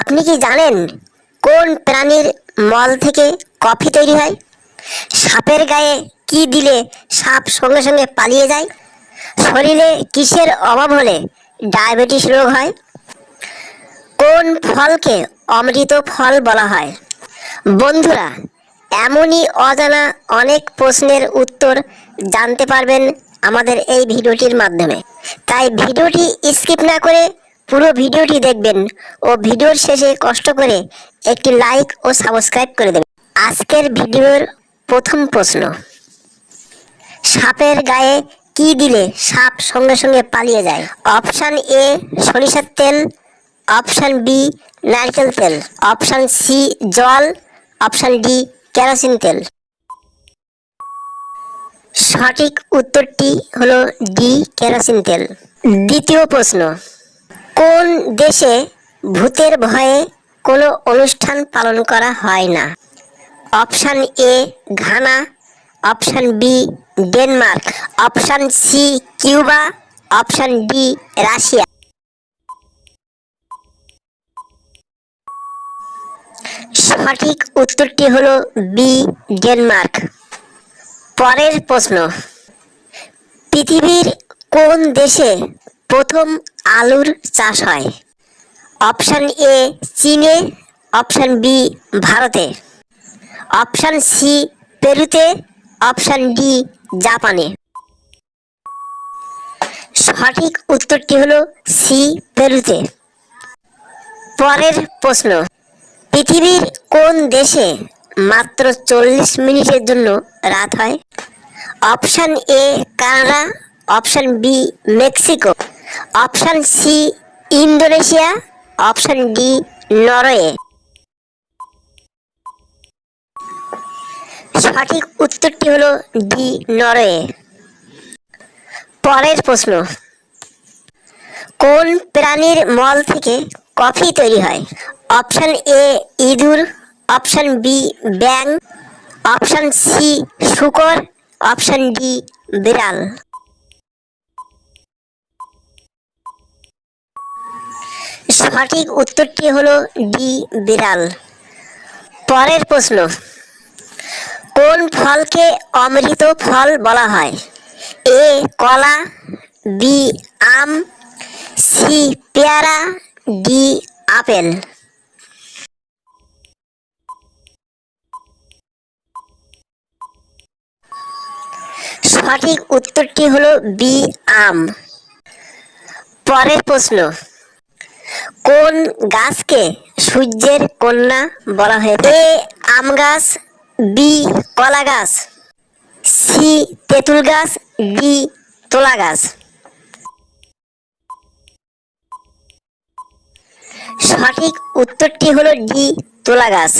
আপনি কি জানেন কোন প্রাণীর মল থেকে কফি তৈরি হয়? সাপের গায়ে কি দিলে সাপ সঙ্গে সঙ্গে পালিয়ে যায়? শরীরে কিসের অভাব হলে ডায়াবেটিস রোগ হয়? কোন ফলকে অমৃত ফল বলা হয়? বন্ধুরা, এমনই অজানা অনেক প্রশ্নের উত্তর জানতে পারবেন আমাদের এই ভিডিওটির মাধ্যমে। তাই ভিডিওটি স্কিপ না করে পুরো ভিডিওটি দেখবেন ও ভিডিওর শেষে কষ্ট করে একটি লাইক ও সাবস্ক্রাইব করে দেবেন। আজকের ভিডিওর প্রথম প্রশ্ন, সাপের গায়ে কি দিলে সাপ সঙ্গে সঙ্গে পালিয়ে যায়? অপশান এ, সরিষার তেল, অপশান বি, নারকেল তেল, অপশান সি, জল, অপশান ডি, কেরোসিন তেল। সঠিক উত্তরটি হলো ডি, কেরোসিন তেল। দ্বিতীয় প্রশ্ন কোন দেশে ভূতের ভয়ে কোনো অনুষ্ঠান পালন করা হয় না? Option A Ghana, option B Denmark, option C Cuba, option D Russia. সঠিক উত্তরটি হলো বি ডেনমার্ক। পরের প্রশ্ন, পৃথিবীর কোন দেশে প্রথম আলুর চাষ হয়। অপশান এ চীনে, অপশান বি ভারতে। অপশান সি পেরুতে, অপশান ডি জাপানে। সঠিক উত্তরটি হলো সি পেরুতে। পরের প্রশ্ন, পৃথিবীর কোন দেশে মাত্র চল্লিশ মিনিটের জন্য রাত হয়? Option A Canada, option B Mexico. Option C, Indonesia, option D, Norway. সঠিক উত্তরটি হলো ডি, নরওয়ে। পরের প্রশ্ন, কোন প্রাণীর মল থেকে কফি তৈরি হয়? অপশান এ, ইঁদুর, অপশান বি ব্যাং অপশান সি, শুকর, অপশান ডি, বিড়াল। সঠিক উত্তরটি হলো ডি, বিড়াল। পরের প্রশ্ন, কোন ফলকে অমৃত ফল বলা হয়? এ, কলা, বি, আম, সি, পেয়ারা, ডি, আপেল। সঠিক উত্তরটি হলো বি, আম। পরের প্রশ্ন কোন গাছকে সূর্যের কন্যা বলা হয় এ, আম গাছ, বি, কলা গাছ, সি, তেঁতুল গাছ, ডি, তোলা গাছ। সঠিক উত্তরটি হলো ডি, তোলা গাছ।